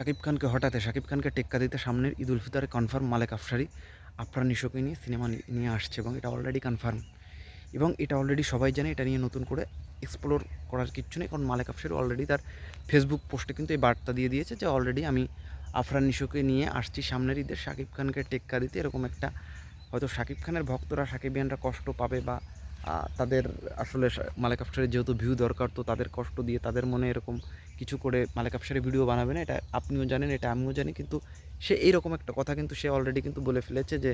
শাকিব খানকে হঠাৎ শাকিব খানকে টেক্কা দিতে সামনের ঈদ উল ফিতরে কনফার্ম মালেক আফসারি আফরান নিশোকে নিয়ে সিনেমা নিয়ে আসছে এবং এটা অলরেডি কনফার্ম এবং এটা অলরেডি সবাই জানে, এটা নিয়ে নতুন করে এক্সপ্লোর করার কিচ্ছু নেই, কারণ মালেক আফসারি অলরেডি তার ফেসবুক পোস্টে কিন্তু এই বার্তা দিয়ে দিয়েছে যে অলরেডি আমি আফরান নিশোকে নিয়ে আসছি সামনের ঈদের শাকিব খানকে টেক্কা দিতে। এরকম একটা হয়তো শাকিব খানের ভক্তরা, শাকিবিয়ানরা কষ্ট পাবে বা তাদের আসলে মালেক আফসারের যেহেতু ভিউ দরকার, তো তাদের কষ্ট দিয়ে তাদের মনে এরকম কিছু করে মালেক আফসারের ভিডিও বানাবে না, এটা আপনিও জানেন, এটা আমিও জানি, কিন্তু সে এইরকম একটা কথা কিন্তু সে অলরেডি কিন্তু বলে ফেলেছে যে,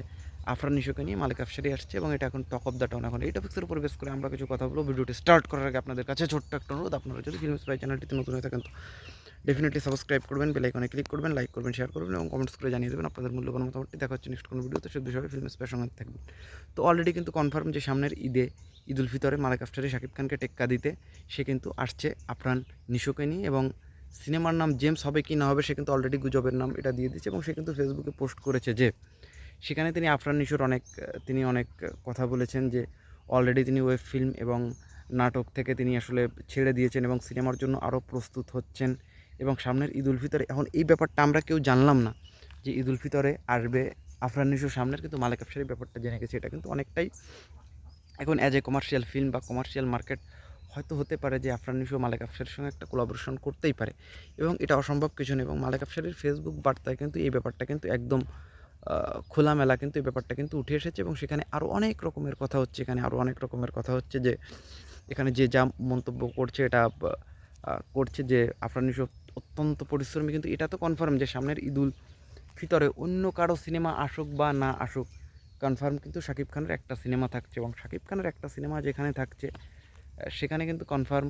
আফরান নিশোকে নিয়ে মালিক আফসারি আসছে এবং এটা এখন টক অফ দ্য টাউন এখন এই টপিক্সের উপর বেস করে আমরা কিছু কথা বলব। ভিডিওটি স্টার্ট করার আগে আপনাদের কাছে ছোট্ট একটা অনুরোধ, আপনারা যদি ফিল্ম স্প্রাই চ্যানেলটিতে নতুন হয়ে থাকেন তো ডেফিনেটলি সাবস্ক্রাইব করবেন বেল আইকনে ক্লিক করবেন লাইক করবেন শেয়ার করবেন এবং কমেন্টস করে জানিয়ে দেবেন আপনাদের মূল্যবান মতামতটি দেখা হচ্ছে নেক্সট কোনো ভিডিওতে। শুধু সবাই ফিল্ম সঙ্গে থাকবেন। তো অলরেডি কিন্তু কনফার্ম যে সামনের ঈদে ঈদ উল ফিতরে মালিক আফসারি শাকিব খানকে টেক্কা দিতে সে কিন্তু আসছে আফরান নিশোকে নিয়ে এবং সিনেমার নাম জেমস হবে কি না হবে সে কিন্তু অলরেডি গুজবের নাম এটা দিয়ে দিচ্ছে এবং সে কিন্তু ফেসবুকে পোস্ট করেছে যে, সেখানে তিনি আফরান নিশোর অনেক, তিনি অনেক কথা বলেছেন যে অলরেডি তিনি ওয়েব ফিল্ম এবং নাটক থেকে তিনি আসলে ছেড়ে দিয়েছেন এবং সিনেমার জন্য আরও প্রস্তুত হচ্ছেন। এবং সামনের ঈদ উল ফিতরে, এখন এই ব্যাপারটা আমরা কেউ জানলাম না যে ঈদ উল ফিতরে আসবে আফরান নিশোর সামনের, কিন্তু মালিক আফসারি ব্যাপারটা জেনে গেছে। এটা কিন্তু অনেকটাই এখন অ্যাজ এ কমার্শিয়াল ফিল্ম বা কমার্শিয়াল মার্কেট হয়তো হতে পারে যে আফরান নিশো মালিক আফসারের সঙ্গে একটা কোলাবোরেশন করতেই পারে। এবং এটা অসম্ভব কিছু নেই এবং মালিক আফসারের ফেসবুক বার্তায় কিন্তু এই ব্যাপারটা কিন্তু একদম খোলামেলা কিন্তু এই ব্যাপারটা কিন্তু উঠে এসেছে এবং সেখানে আরও অনেক রকমের কথা হচ্ছে, এখানে আরও অনেক রকমের কথা হচ্ছে যে, এখানে যে যা মন্তব্য করছে এটা করছে যে আফরান নিশো অত্যন্ত পরিশ্রমী, কিন্তু এটা তো কনফার্ম যে সামনের ঈদুল ফিতরে অন্য কারও সিনেমা আসুক বা না আসুক কনফার্ম কিন্তু শাকিব খানের একটা সিনেমা থাকছে এবং শাকিব খানের একটা সিনেমা যেখানে থাকছে সেখানে কিন্তু কনফার্ম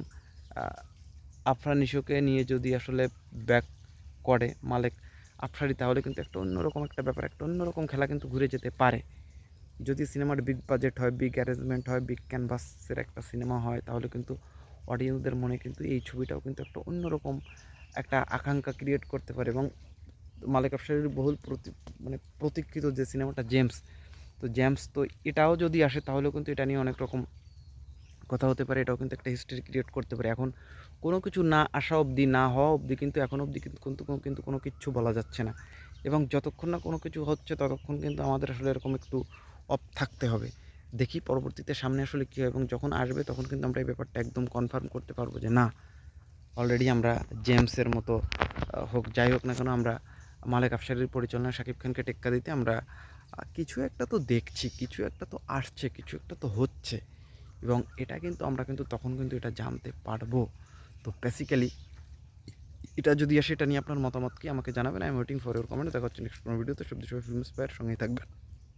আফরান নিশোকে নিয়ে যদি আসলে ব্যাক করে মালেক আফসারি তাহলে কিন্তু একটা অন্যরকম একটা ব্যাপার, একটা অন্যরকম খেলা কিন্তু ঘুরে যেতে পারে। যদি সিনেমার বিগ বাজেট হয় বিগ অ্যারেঞ্জমেন্ট হয় বিগ ক্যানভাসের একটা সিনেমা হয়, তাহলে কিন্তু অডিয়েন্সদের মনে কিন্তু এই ছবিটাও কিন্তু একটা অন্যরকম একটা আকাঙ্ক্ষা ক্রিয়েট করতে পারে এবং মালিক আফসারির বহুল প্রতি মানে প্রতীক্ষিত যে সিনেমাটা জেমস, তো জেমস তো এটাও যদি আসে তাহলেও কিন্তু এটা নিয়ে অনেক রকম কথা হতে পারে, এটাও কিন্তু একটা হিস্ট্রি ক্রিয়েট করতে পারে। এখন কোনো কিছু না আসা অবধি, না হওয়া অবধি কিন্তু এখন অবধি কিন্তু কিন্তু কোনো- কিচ্ছু বলা যাচ্ছে না এবং যতক্ষণ না কোনো কিছু হচ্ছে ততক্ষণ কিন্তু আমাদের আসলে এরকম একটু অফ থাকতে হবে। দেখি পরবর্তীতে সামনে আসলে কী হয় এবং যখন আসবে তখন কিন্তু আমরা এই ব্যাপারটা একদম কনফার্ম করতে পারব যে না অলরেডি আমরা জেমসের মতো হোক, যাই হোক না কেন আমরা মালেক আফসারির পরিচালনায় শাকিব খানকে টেক্কা দিতে আমরা কিছু একটা তো দেখছি, কিছু একটা তো আসছে, কিছু একটা তো হচ্ছে। এবং এটা কিন্তু আমরা কিন্তু তখন কিন্তু এটা জানতে পারব। তো বেসিক্যালি এটা যদি আসে, এটা নিয়ে আপনার মতামত কি আমাকে জানাবেন। I am waiting for your comment দেখা হচ্ছে নেক্সট কোনো ভিডিওতে সব ফিল্ম স্পায়ার সঙ্গেই থাকবেন।